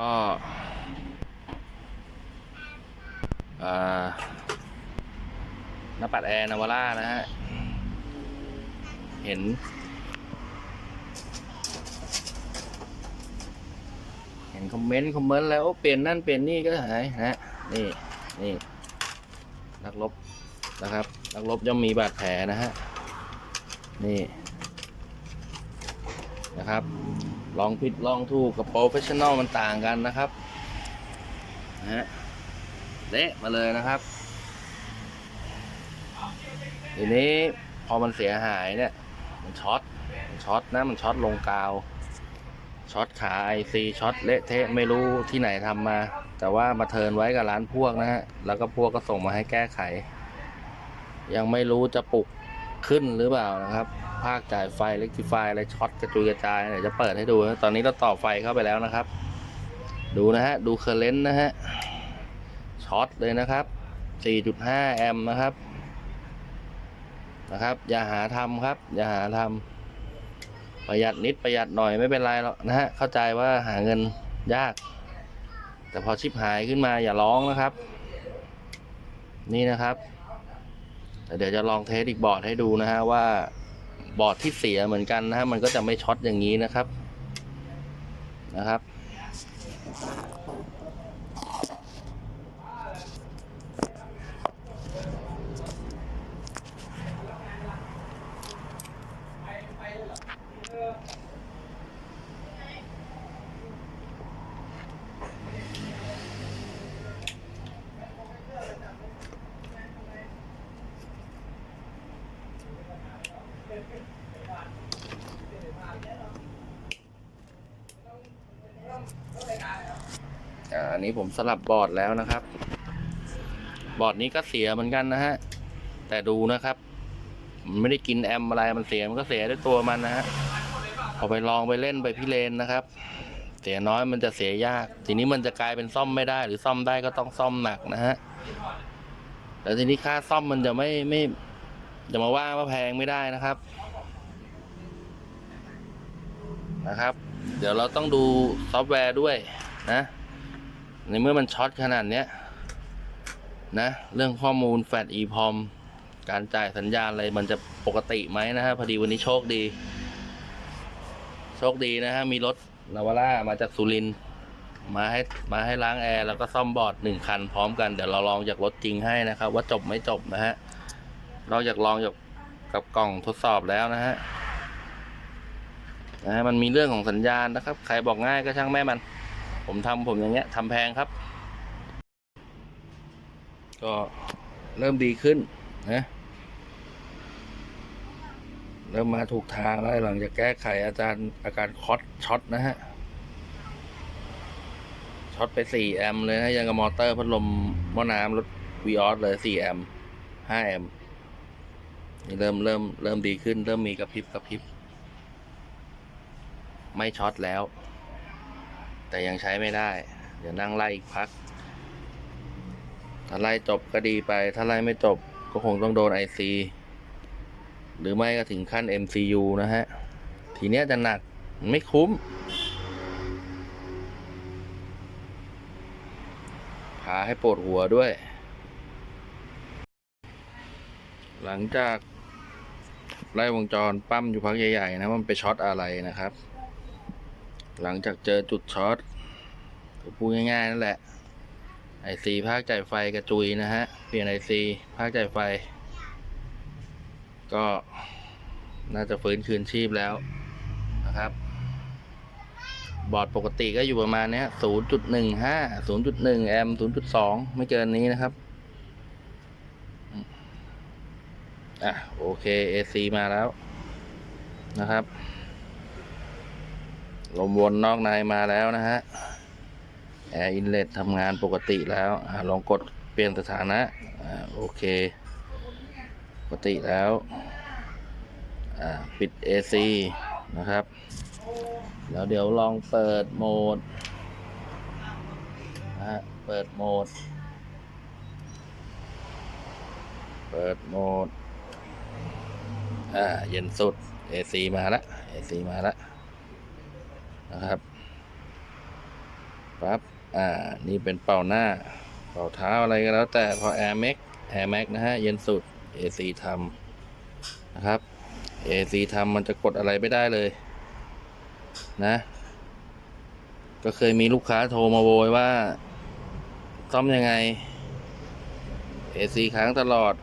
ก็อ่าหน้าปัดแอร์นาวาร่านะฮะ เห็น เห็นคอมเมนต์คอมเมนต์แล้ว เปลี่ยนนั่นเปลี่ยนนี่ก็หายนะ นี่นี่นักรบนะครับ นักรบย่อมมีบาดแผลนะฮะ นี่นะครับ ลองผิดลองถูกกับโปรเฟชชั่นอลมันต่างกันนะครับนะฮะเละมาเลยนะครับทีนี้พอมันเสียหายเนี่ย มันช็อตมันช็อตนะมันช็อตลงกาวช็อตขาไอซีช็อตเละเทะไม่รู้ที่ไหนทำมา แต่ว่ามาเทินไว้กับร้านพวกนะฮะแล้วก็พวกก็ส่งมาให้แก้ไข ยังไม่รู้จะปลุกขึ้นหรือเปล่านะครับ ภาคจ่ายไฟเล็กทิฟายอะไรช็อตกระจุยกระจายเดี๋ยวจะเปิดให้ดูนะตอนนี้เราต่อไฟเข้าไปแล้วนะครับ ดูนะฮะ ดูเคอร์เรนต์นะฮะช็อตเลยนะครับ 4.5 แอมป์นะครับ นะครับ อย่าหาทำครับ อย่าหาทำประหยัดนิดประหยัดหน่อยไม่เป็นไรหรอกนะฮะ เข้าใจว่าหาเงินยาก แต่พอชิปหายขึ้นมาอย่าร้องนะครับ นี่นะครับแต่เดี๋ยวจะลองเทสอีกบอร์ดให้ดูนะฮะว่า บอร์ดที่เสียเหมือนกันนะฮะมันก็จะไม่ช็อตอย่างนี้นะครับนะครับ อันนี้ผมสลับบอร์ดแล้วนะครับ บอร์ดนี้ก็เสียเหมือนกันนะฮะ แต่ดูนะครับมันไม่ได้กินแอมอะไรมันเสียมันก็เสียด้วยตัวมันนะฮะพอไปลองไปเล่นไปพิเรนนะครับ เสียน้อยมันจะเสียยาก ทีนี้มันจะกลายเป็นซ่อมไม่ได้ หรือซ่อมได้ก็ต้องซ่อมหนักนะฮะแล้วทีนี้ค่าซ่อมมันจะไม่ไม่จะมาว่าว่าแพงไม่ได้นะครับนะครับ เดี๋ยวเราต้องดูซอฟต์แวร์ด้วยนะ ในเมื่อมันช็อตขนาดเนี้ยนะ เรื่องข้อมูลแฟดอีพอมการจ่ายสัญญาณอะไรมันจะปกติไหมนะฮะพอดีวันนี้โชคดี โชคดีนะฮะ มีรถนาวาร่ามาจากสุรินมาให้มาให้ล้างแอร์แล้วก็ซ่อมบอร์ดหนึ่งคันพร้อมกัน เดี๋ยวเราลองจากรถจริงให้นะครับ ว่าจบไม่จบนะฮะเราอยากลองจากกับกล่องทดสอบแล้วนะฮะนะฮะมันมีเรื่องของสัญญาณนะครับ ใครบอกง่ายก็ช่างแม่มัน ผมทำผมอย่างเงี้ยทำแพงครับ ก็เริ่มดีขึ้นนะเริ่มมาถูกทางแล้วหลังจากแก้ไขอาจารย์อาการคอตช็อตนะฮะช็อตไปสี่แอมป์เลยนะยังกับมอเตอร์พัดลมหม้อน้ำรถวีออสเลยสี่แอมป์ห้าแอมป์นี่เริ่มเริ่มเริ่มดีขึ้น เริ่มมีกระพริบกระพริบ ไม่ช็อตแล้ว แต่ยังใช้ไม่ได้ เดี๋ยวนั่งไล่อีกพัก ถ้าไล่จบก็ดีไป ถ้าไล่ไม่จบก็คงต้องโดน IC หรือไม่ก็ถึงขั้น MCU นะฮะ ทีเนี้ยจะหนักไม่คุ้ม พาให้ปวดหัวด้วย หลังจากไล่วงจรปั้มอยู่พักใหญ่ ๆ นะว่ามันไปช็อตอะไรนะครับ หลังจากเจอจุดช็อตพูดง่ายๆนั่นแหละไอซีภาคจ่ายไฟกระจุยนะฮะ เปลี่ยนไอซีภาคจ่ายไฟ ก็น่าจะฟื้นคืนชีพแล้วนะครับ บอร์ดปกติก็อยู่ประมาณนี้ศูนย์จุดหนึ่งห้าศูนย์จุดหนึ่งแอมศูนย์จุดสองไม่เกินนี้นะครับ อะ โอเค AC มาแล้วนะครับ ลมวนนอกในมาแล้วนะฮะ แอร์อินเลตทำงานปกติแล้วอลองกดเปลี่ยนสถานะอโอเค ปกติแล้ว ปิด AC นะครับ แล้วเดี๋ยวลองเปิดโหมดนะฮะ เปิดโหมด เปิดโหมด อ่า เย็นสุด AC มาแล้ว AC มาแล้ว นะครับปปั๊บอ่า นี่เป็นเป่าหน้า เป่าเท้าอะไรก็แล้วแต่พอ Air Max Air Max นะฮะ เย็นสุด AC ทำนะครับ AC ทำมันจะกดอะไรไม่ได้เลย นะ ก็เคยมีลูกค้าโทรมาโวยว่าซ่อมยังไง AC ค้างตลอด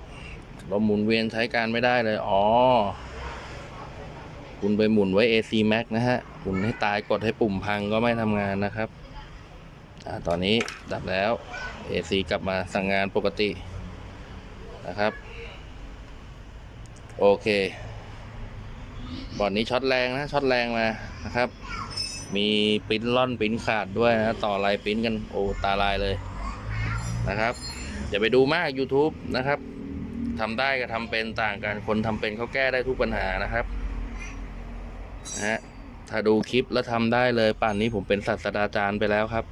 เราหมุนเวียนใช้การไม่ได้เลย อ๋อ คุณไปหมุนไว้ AC Max นะฮะหมุนให้ตายกดให้ปุ่มพังก็ไม่ทำงานนะครับอตอนนี้ดับแล้ว AC กลับมาสั่งงานปกตินะครับ โอเคบอร์ดนี้ช็อตแรงนะช็อตแรงมานะครับ มีปิ้นล่อนปิ้นขาดด้วยนะ ต่อลายปิ้นกันโอ้ตาลายเลยนะครับอย่าไปดูมาก YouTube นะครับทำได้กับทำเป็นต่างกันคนทำเป็นเขาแก้ได้ทุกปัญหานะครับ นะฮะถ้าดูคลิปแล้วทำได้เลย ป่านนี้ผมเป็นศาสตราจารย์ไปแล้วครับ